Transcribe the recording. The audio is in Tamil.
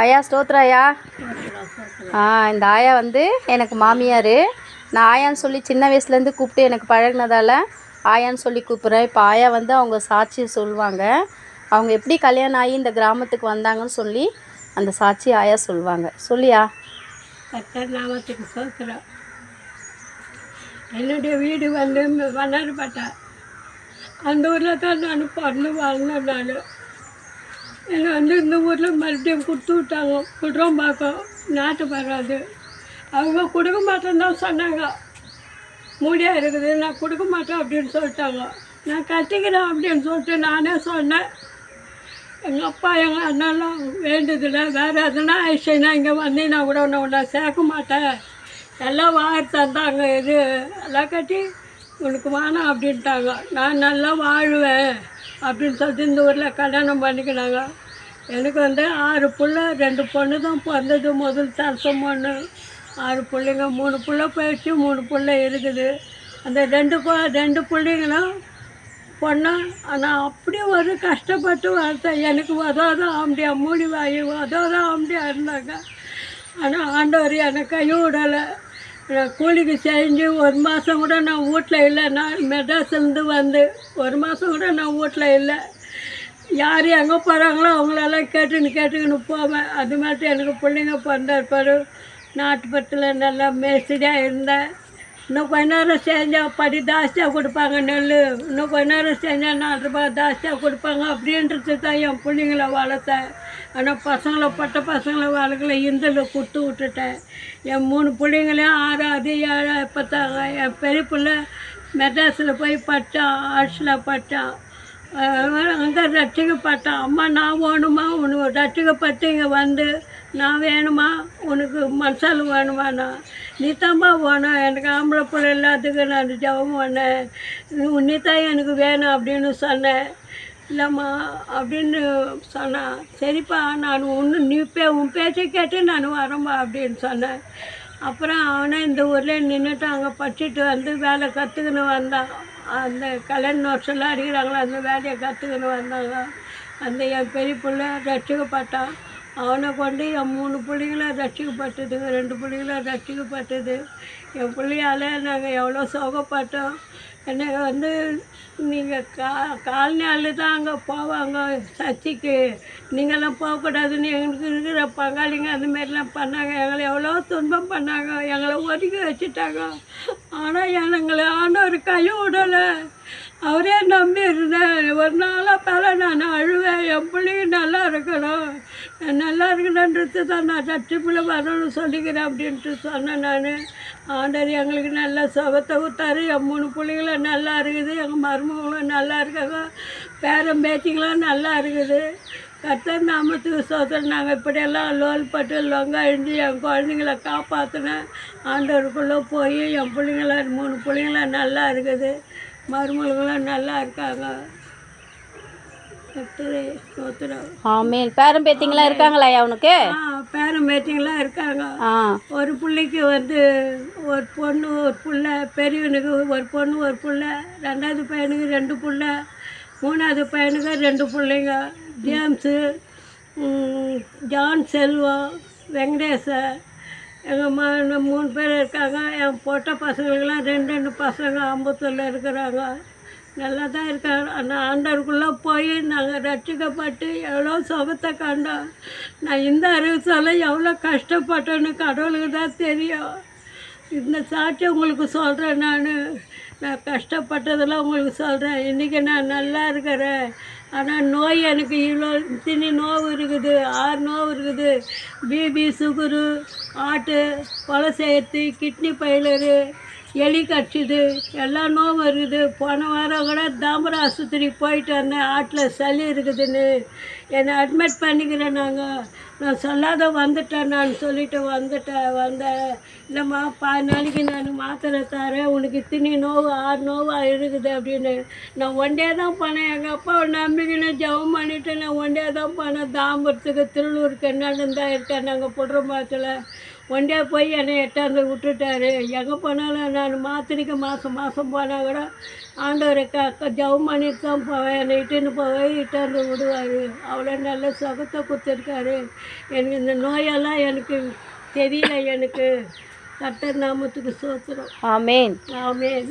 ஆயா ஸ்தோத்ராயா ஆ இந்த ஆயா வந்து எனக்கு மாமியார். நான் ஆயான்னு சொல்லி சின்ன வயசுலேருந்து கூப்பிட்டு எனக்கு பழகுனதால ஆயான்னு சொல்லி கூப்பிட்றேன். இப்போ ஆயா வந்து அவங்க சாட்சி சொல்லுவாங்க. அவங்க எப்படி கல்யாணம் ஆகி இந்த கிராமத்துக்கு வந்தாங்கன்னு சொல்லி அந்த சாட்சி ஆயா சொல்லுவாங்க. சொல்லியா? கர்த்தர் நாமத்துக்கு சோத்திரம் என்னுடைய வீடு வந்து வண்ணாரப்பட்டா அந்த ஊரில் தான் நான் பிறந்து வாழ்ந்தேன் நான். என்னை வந்து இந்த ஊரில் மறுபடியும் கொடுத்து விட்டாங்க. குடும்பம் பார்க்கும் நாட்டு வராது அவங்க கொடுக்க மாட்டேன்னு தான் சொன்னாங்க. மூடியாக இருக்குது. நான் கொடுக்க மாட்டேன் அப்படின்னு சொல்லிட்டாங்க. நான் கட்டிக்கிறேன் அப்படின்னு சொல்லிட்டு நானே சொன்னேன். எங்கள் அப்பா எங்கள் அண்ணெல்லாம் வேண்டதில்லை வேறு எதுனா ஆயிடுச்சுன்னா இங்கே வந்தீங்கன்னா கூட உன்னை உன்னை சேர்க்க மாட்டேன். எல்லாம் வாங்கி தந்தாங்க இது. எல்லாம் கட்டி உனக்கு வேணாம் அப்படின்ட்டாங்க. நான் நல்லா வாழுவேன். அப்படின்னு சொல்லிட்டு இந்த ஊரில் கல்யாணம் பண்ணிக்கினாங்க. எனக்கு வந்து ஆறு பிள்ளை ரெண்டு பொண்ணு தான் பிறந்தது முதல் தரசம் பொண்ணு ஆறு பிள்ளைங்க மூணு பிள்ளை போயிடுச்சு மூணு பிள்ளை இருக்குது. அந்த ரெண்டு பொ- ரெண்டு பிள்ளைங்களும் பொண்ணு ஆனால் அப்படி ஒரு கஷ்டப்பட்டு வளர்த்தேன் எனக்கு உதவாத ஆம்பியா மூடி வாயு உதவாத ஆம்பியா இருந்தாங்க. ஆனால் ஆண்டவர் எனக்கு கையும் விடலை நான் கூலிக்கு செஞ்சு ஒரு மாதம் கூட நான் வீட்டில் இல்லை. நான் மெட்ராஸ்லேருந்து வந்து ஒரு மாதம் கூட நான் வீட்டில் இல்லை. யார் எங்கே போகிறாங்களோ அவங்களெல்லாம் கேட்டுன்னு கேட்டுக்கின்னு போவேன். அது மாதிரி எனக்கு பிள்ளைங்க பிறந்திருப்பாரு நாட்டுப்பத்தில் நல்லா மேஸ்திரியாக இருந்தேன். இன்னும் கொஞ்ச நேரம் செஞ்சால் படி ஜாஸ்தியாக கொடுப்பாங்க நெல் இன்னும் கொஞ்ச நேரம் செஞ்சால் நாலு ரூபாய் ஜாஸ்தியாக கொடுப்பாங்க அப்படின்றது தான் என் பிள்ளைங்கள வளர்த்தேன். ஆனால் பசங்களை பட்ட பசங்களை வாழ்க்கையில் இந்தில் கொடுத்து விட்டுட்டேன். என் மூணு பிள்ளைங்களையும் ஆறாவது ஏழு பத்தாக என் பெரிய பிள்ளை மெட்ராஸில் போய் பட்டான் ஆர்ட்ஸில் பட்டான் அங்கே ரட்சிக்கப்பட்டான் அம்மா நான் வேணுமா? உனக்கு ரட்சிக்கப்பட்டு இங்கே வந்து நான் வேணுமா? உனக்கு மனசால் வேணுமாண்ணா நீ தான்ப்பா வேணும். எனக்கு ஆம்பளை பிள்ளை எல்லாத்துக்கும் நான் ஜெபம் பண்ணேன். நீ- நீ தான் எனக்கு வேணும் அப்படின்னு சொன்னேன். இல்லைம்மா அப்படின்னு சொன்னான் சரிப்பா நான் ஒன்று நீ பே உன் பேச்சை கேட்டு நான் வரேம்மா அப்படின்னு சொன்னேன் அப்புறம் அவனே இந்த ஊரில் நின்றுட்டு அங்கே படிச்சுட்டு வந்து வேலை கற்றுக்கின்னு வந்தான் அந்த கல்யாண நோட்ஸெல்லாம் அடிக்கிறாங்களோ அந்த வேலையை கற்றுக்கின்னு வந்தாங்க. அந்த என் பெரிய பிள்ளை ரட்சிக்கப்பட்டான் அவனை கொண்டு என் மூணு பிள்ளைங்களும் ரட்சிக்கப்பட்டதுங்க ரெண்டு பிள்ளைங்களும் ரட்சிக்கப்பட்டது என் பிள்ளையால் நாங்கள் எவ்வளோ சோகப்பட்டோம். என்னை வந்து நீங்கள் கா கால்நாள் தான் அங்கே போவாங்க. சர்ச்சைக்கு. நீங்களாம் போகக்கூடாதுன்னு எங்களுக்கு இருக்கிற பங்காளிங்க அந்த மாதிரிலாம் பண்ணாங்க. எங்களை எவ்வளோ துன்பம் பண்ணாங்க. எங்களை ஒதுக்கி வச்சுட்டாங்க. ஆனால் எங்களை ஆண்டவர் கையும் விடலை. அவரே நம்பி இருந்தேன் ஒரு நாளாக பல நான் அழுவேன். என் பிள்ளைங்க நல்லா இருக்கணும். நான் நல்லா இருக்கணுன்றது தான் நான் சர்ச்சைக்குள்ளே வரணும்னு சொல்லிக்கிறேன் அப்படின்ட்டு சொன்னேன் நான். ஆண்டர் எங்களுக்கு நல்ல சுகத்தை கொடுத்தாரு. என் மூணு பிள்ளைங்களும் நல்லா இருக்குது. எங்கள் மருமகளும் நல்லா இருக்காங்க. பேரன் பேத்திங்களும் நல்லா இருக்குது. கத்தர் நாமத்துக்கு சோதனை. நாங்கள் இப்படியெல்லாம் லோல் பட்டு லொங்கா இருந்து என் குழந்தைங்கள காப்பாற்றினேன் ஆண்டவருக்குள்ளே போய் என் பிள்ளைங்கள மூணு பிள்ளைங்களாம் நல்லா இருக்குது. மருமகளும் நல்லா இருக்காங்க. ஆமீன். பேரன் பேத்திங்களாம் இருக்காங்களா ஆ பேரன் பேத்திங்களாம் இருக்காங்க. ஒரு பிள்ளைக்கு வந்து ஒரு பொண்ணு ஒரு புள்ள பெரியவனுக்கு ஒரு பொண்ணு ஒரு புள்ள ரெண்டாவது பையனுக்கு ரெண்டு புள்ள மூணாவது பையனுக்கு ரெண்டு பிள்ளைங்க ஜேம்ஸு ஜான் செல்வம் வெங்கடேசன் எங்கள் மா மூணு பேர் இருக்காங்க. என் பொட்ட பசங்களுக்கெல்லாம் ரெண்டு ரெண்டு பசங்க அம்பத்தூரில் இருக்கிறாங்க. நல்லா தான் இருக்கார். ஆனால் ஆண்டவருக்குள்ளே போய் நாங்கள் ரட்சிக்கப்பட்டு எவ்வளோ சுகத்தை கண்டோம். நான் இந்த அறிவு எவ்வளோ கஷ்டப்பட்டேன்னு கடவுளுக்கு தான் தெரியும். இந்த சாட்சி உங்களுக்கு சொல்கிறேன் நான். நான் கஷ்டப்பட்டதெல்லாம் உங்களுக்கு சொல்கிறேன் இன்றைக்கி நான் நல்லா இருக்கிறேன். ஆனால் நோய் எனக்கு இவ்வளோ தினி நோவு இருக்குது. ஆறு நோவு இருக்குது. பிபி சுகரு ஆட்டு கொலை செய்யறது கிட்னி பயிலரு எலி கடிச்சிது எல்லா நோவும் இருக்குது போன வாரம் கூட தாம்பர ஆஸ்பத்திரி போயிட்டு வந்தேன். ஆட்டில் சளி இருக்குதுன்னு. என்னை அட்மிட் பண்ணிக்கிறேன் நாங்கள் நான் சொல்லாத வந்துட்டேன் நான் சொல்லிட்டு வந்துட்டேன் வந்தேன் இல்லைம்மா பா நாளைக்கு நான் மாத்திரை தரேன். உனக்கு இத்தனை நோவு ஆறு நோவாக இருக்குது அப்படின்னு. நான் ஒண்டே தான் போனேன் எங்கள் அப்பாவை நம்பிக்கைன்னு ஜெபம் பண்ணிவிட்டு நான் ஒண்டே தான் போனேன் தாம்பரத்துக்கு திருவள்ளூருக்கு என்னன்னு தான் இருக்கேன். நாங்கள் ஒண்டே போய் என்னை எட்டாந்து விட்டுட்டாரு. எங்கே போனாலும் நான் மாத்திரைக்கு மாதம் மாதம் போனால் கூட ஆண்டவரை க க- ஜெபம் பண்ணிட்டு தான் போவேன். என்னை இட்டுன்னு போவேன் இட்டாந்து விடுவார். அவ்வளோ நல்ல சுகத்தை கொடுத்துருக்காரு. எனக்கு இந்த நோயெல்லாம் எனக்கு தெரியல. எனக்கு கர்த்தர் நாமத்துக்கு சோத்துறோம் ஆமேன். ஆமென்.